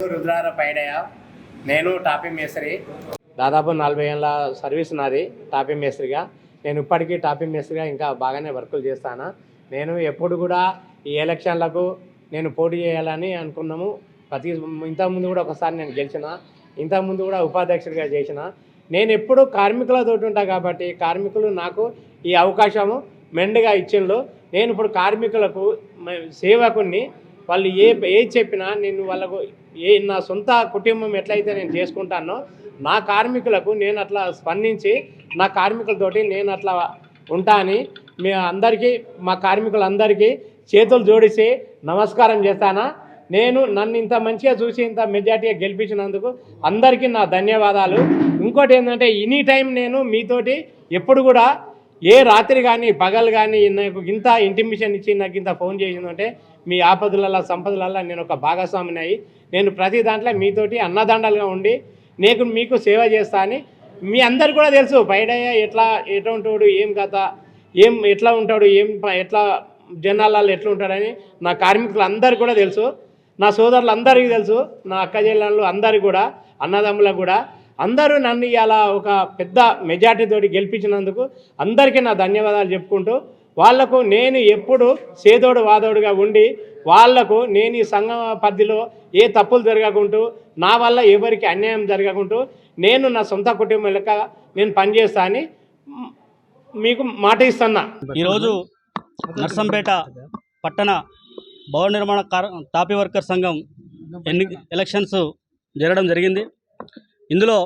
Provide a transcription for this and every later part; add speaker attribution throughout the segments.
Speaker 1: రుద్రార పైడయ నేను టాపీ మేస్త్రి. దాదాపు నలభై ఏళ్ళ సర్వీస్ నాది టాపీ మేస్త్రిగా. నేను ఇప్పటికీ టాపీ మేస్త్రిగా ఇంకా బాగానే వర్కులు చేస్తాను. నేను ఎప్పుడు కూడా ఈ ఎలక్షన్లకు నేను పోటీ చేయాలని అనుకున్నాము. ప్రతి ఇంతకుముందు కూడా ఒకసారి నేను గెలిచిన ఇంతకుముందు కూడా ఉపాధ్యక్షుడిగా చేసిన. నేను ఎప్పుడు కార్మికులతో ఉంటా కాబట్టి కార్మికులు నాకు ఈ అవకాశము మెండుగా ఇచ్చిండ్రు. నేను ఇప్పుడు కార్మికులకు సేవకుని వాళ్ళు ఏ ఏది చెప్పినా నేను వాళ్ళకు ఏ నా సొంత కుటుంబం ఎట్లయితే నేను చేసుకుంటానో నా కార్మికులకు నేను అట్లా స్పందించి నా కార్మికులతోటి నేను అట్లా ఉంటా అని మీ అందరికీ మా కార్మికులందరికీ చేతులు జోడిసి నమస్కారం చేస్తానా. నేను నన్ను ఇంత మంచిగా చూసి ఇంత మెజార్టీగా గెలిపించినందుకు అందరికీ నా ధన్యవాదాలు. ఇంకోటి ఏంటంటే ఎనీ టైం నేను మీతోటి ఎప్పుడు కూడా ఏ రాత్రి కానీ పగలు కానీ నాకు ఇంత ఇంటిమిషన్ ఇచ్చి నాకు ఇంత ఫోన్ చేసిందంటే మీ ఆపదలలో సంపదలల్లో నేను ఒక భాగస్వామిని. అయ్యి నేను ప్రతి దాంట్లో మీతోటి అన్నదండలుగా ఉండి నేను మీకు సేవ చేస్తా అని మీ అందరు కూడా తెలుసు. పైడయ్య ఎట్లా ఎట్లా ఉంటాడు ఏం కథ ఏం ఎట్లా ఉంటాడు ఏం ఎట్లా జనాలలో ఎట్లా ఉంటాడని నా కార్మికులు అందరు కూడా తెలుసు. నా సోదరులు అందరికీ తెలుసు. నా అక్క చెల్లెళ్ళు అందరికీ కూడా అన్నదమ్ములకు కూడా. అందరూ నన్ను ఇలా ఒక పెద్ద మెజార్టీతోటి గెలిపించినందుకు అందరికీ నా ధన్యవాదాలు చెప్పుకుంటూ వాళ్ళకు నేను ఎప్పుడు సేదోడు వాదోడుగా ఉండి వాళ్ళకు నేను ఈ సంఘ పరిధిలో ఏ తప్పులు జరగకుంటూ నా వల్ల ఎవరికి అన్యాయం జరగకుంటూ నేను నా సొంత కుటుంబం లెక్క నేను పనిచేస్తా అని మీకు మాట ఇస్తున్నా.
Speaker 2: ఈరోజు నర్సంపేట పట్టణ భవన నిర్మాణ కార్ తాపీ వర్కర్ సంఘం ఎన్ని ఎలక్షన్స్ జరగడం జరిగింది. ఇందులో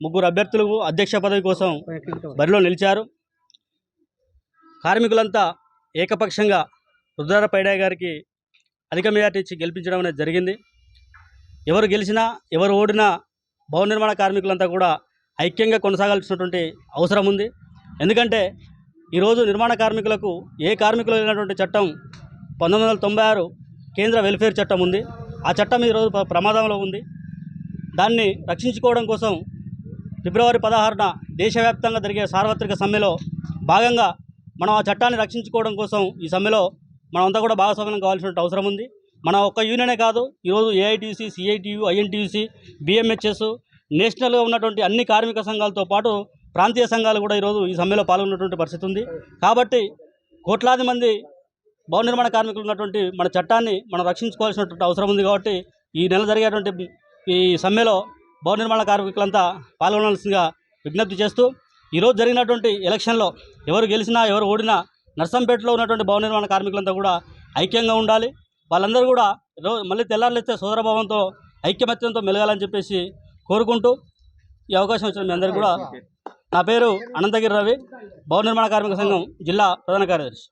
Speaker 2: ముగ్గురు అభ్యర్థులు అధ్యక్ష పదవి కోసం బరిలో నిలిచారు. కార్మికులంతా ఏకపక్షంగా రుద్రార పైడా గారికి అధిక మెజార్టీ ఇచ్చి గెలిపించడం అనేది జరిగింది. ఎవరు గెలిచినా ఎవరు ఓడినా భవన నిర్మాణ కార్మికులంతా కూడా ఐక్యంగా కొనసాగాల్సినటువంటి అవసరం ఉంది. ఎందుకంటే ఈరోజు నిర్మాణ కార్మికులకు ఏ కార్మికులు లేనటువంటి చట్టం పంతొమ్మిది వందల తొంభై ఆరు కేంద్ర వెల్ఫేర్ చట్టం ఉంది. ఆ చట్టం ఈరోజు ప్రమాదంలో ఉంది. దాన్ని రక్షించుకోవడం కోసం ఫిబ్రవరి పదహారున దేశవ్యాప్తంగా జరిగే సార్వత్రిక సమ్మెలో భాగంగా మనం ఆ చట్టాన్ని రక్షించుకోవడం కోసం ఈ సమ్మెలో మనమంతా కూడా భాగస్వామ్యం కావాల్సిన అవసరం ఉంది. మన ఒక్క యూనియనే కాదు ఈరోజు ఏఐటీసీ సిఐటియు ఐఎన్టీయూసీ బిఎంహెచ్ఎస్ నేషనల్గా ఉన్నటువంటి అన్ని కార్మిక సంఘాలతో పాటు ప్రాంతీయ సంఘాలు కూడా ఈరోజు ఈ సమ్మెలో పాల్గొన్నటువంటి పరిస్థితి ఉంది. కాబట్టి కోట్లాది మంది భవన నిర్మాణ కార్మికులు ఉన్నటువంటి మన చట్టాన్ని మనం రక్షించుకోవాల్సినటువంటి అవసరం ఉంది కాబట్టి ఈ నెల జరిగేటువంటి ఈ సమ్మెలో భవన నిర్మాణ కార్మికులంతా పాల్గొనాల్సిందిగా విజ్ఞప్తి చేస్తూ ఈరోజు జరిగినటువంటి ఎలక్షన్లో ఎవరు గెలిచినా ఎవరు ఓడినా నర్సంపేటలో ఉన్నటువంటి భవన నిర్మాణ కార్మికులంతా కూడా ఐక్యంగా ఉండాలి. వాళ్ళందరూ కూడా రో మళ్ళీ తెల్లారులేస్తే సోదరభావంతో ఐక్యమత్యంతో మెలగాలని చెప్పేసి కోరుకుంటూ ఈ అవకాశం వచ్చిన మీ అందరికీ కూడా నా పేరు అనంతగిరి రవి భవన నిర్మాణ కార్మిక సంఘం జిల్లా ప్రధాన కార్యదర్శి.